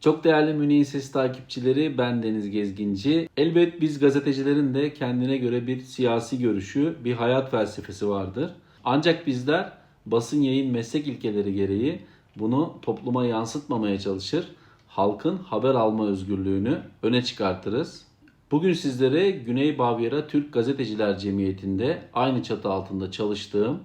Çok değerli Münih'in takipçileri ben Deniz Gezginci. Elbet biz gazetecilerin de kendine göre bir siyasi görüşü, bir hayat felsefesi vardır. Ancak bizler basın yayın meslek ilkeleri gereği bunu topluma yansıtmamaya çalışır. Halkın haber alma özgürlüğünü öne çıkartırız. Bugün sizlere Güney Bavyera Türk Gazeteciler Cemiyeti'nde aynı çatı altında çalıştığım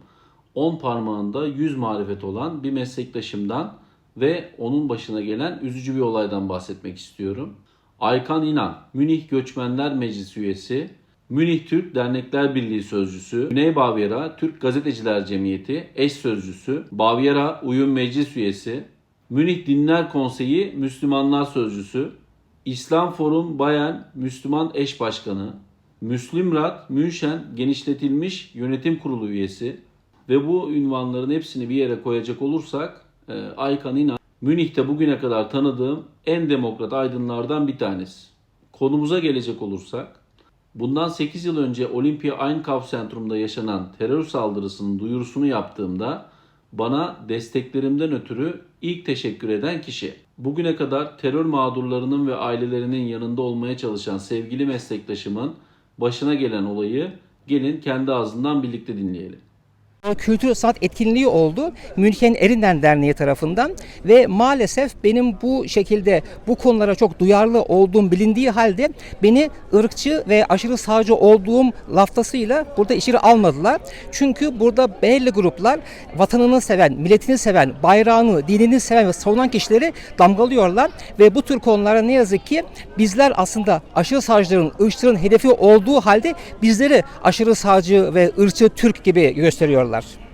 10 parmağında 100 marifet olan bir meslektaşımdan ve onun başına gelen üzücü bir olaydan bahsetmek istiyorum. Aykan İnan, Münih Göçmenler Meclisi üyesi, Münih Türk Dernekler Birliği Sözcüsü, Güney Bavyera Türk Gazeteciler Cemiyeti eş sözcüsü, Bavyera Uyum Meclis üyesi, Münih Dinler Konseyi Müslümanlar Sözcüsü, İslam Forum Bayan Müslüman Eş Başkanı, Müslimrat Münşen Genişletilmiş Yönetim Kurulu üyesi ve bu ünvanların hepsini bir yere koyacak olursak Aykan İnan Münih'te bugüne kadar tanıdığım en demokrat aydınlardan bir tanesi. Konumuza gelecek olursak bundan 8 yıl önce Olympia Einkaufszentrum'da yaşanan terör saldırısının duyurusunu yaptığımda bana desteklerimden ötürü ilk teşekkür eden kişi. Bugüne kadar terör mağdurlarının ve ailelerinin yanında olmaya çalışan sevgili meslektaşımın başına gelen olayı gelin kendi ağzından birlikte dinleyelim. Kültür sanat etkinliği oldu München Erinden Derneği tarafından ve maalesef benim bu şekilde bu konulara çok duyarlı olduğum bilindiği halde beni ırkçı ve aşırı sağcı olduğum laftasıyla burada içeri almadılar. Çünkü burada belli gruplar vatanını seven, milletini seven, bayrağını, dinini seven ve savunan kişileri damgalıyorlar ve bu tür konulara ne yazık ki bizler aslında aşırı sağcıların, ırkçıların hedefi olduğu halde bizleri aşırı sağcı ve ırkçı Türk gibi gösteriyorlar. Teşekkürler.